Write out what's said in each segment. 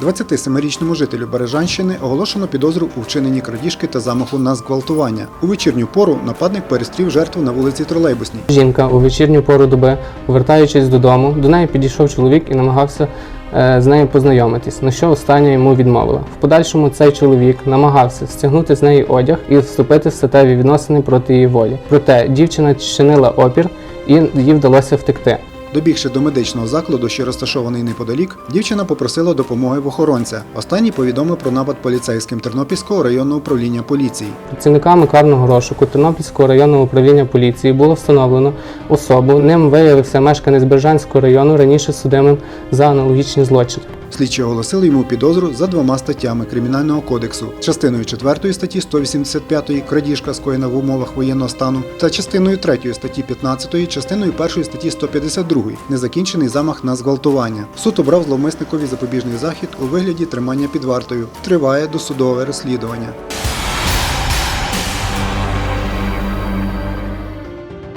27-річному жителю Бережанщини оголошено підозру у вчиненні крадіжки та замаху на зґвалтування. У вечірню пору нападник перестрів жертву на вулиці Тролейбусній. Жінка у вечірню пору доби, повертаючись додому, до неї підійшов чоловік і намагався е, з нею познайомитись, на що остання йому відмовила. В подальшому цей чоловік намагався стягнути з неї одяг і вступити в статеві відносини проти її волі. Проте дівчина чинила опір і їй вдалося втекти. Добігши до медичного закладу, що розташований неподалік, дівчина попросила допомоги в охоронця. Останній повідомив про напад поліцейським Тернопільського районного управління поліції. Працівниками карного розшуку Тернопільського районного управління поліції було встановлено особу. Ним виявився мешканець Бержанського району, раніше судимим за аналогічні злочини. Слідчі оголосили йому підозру за двома статтями Кримінального кодексу: частиною 4 статті 185 крадіжка скоєна в умовах воєнного стану та частиною 3 статті 15, частиною 1 статті 152 незакінчений замах на зґвалтування. Суд обрав зловмисникові запобіжний захід у вигляді тримання під вартою. Триває досудове розслідування.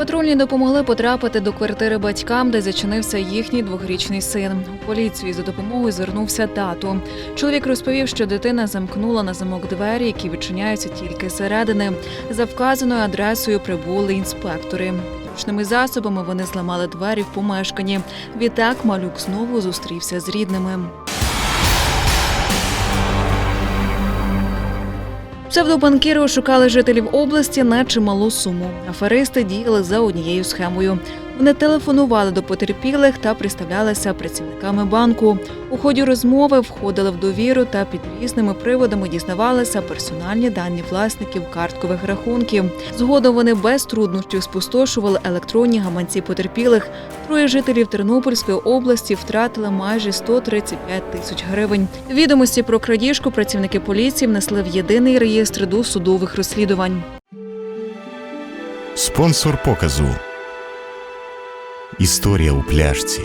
Патрульні допомогли потрапити до квартири батькам, де зачинився їхній двохрічний син. У поліцію за допомогою звернувся тато. Чоловік розповів, що дитина замкнула на замок двері, які відчиняються тільки зсередини. За вказаною адресою прибули інспектори. Ручними засобами вони зламали двері в помешканні. Відтак малюк знову зустрівся з рідними. Псевдобанкіри шукали жителів області на чималу суму. Аферисти діяли за однією схемою. Вони телефонували до потерпілих та представлялися працівниками банку. У ході розмови входили в довіру та під різними приводами дізнавалися персональні дані власників карткових рахунків. Згодом вони без труднощів спустошували електронні гаманці потерпілих. Троє жителів Тернопільської області втратили майже 135 тисяч гривень. Відомості про крадіжку працівники поліції внесли в єдиний реєстр досудових розслідувань. Спонсор показу. Історія у пляшці.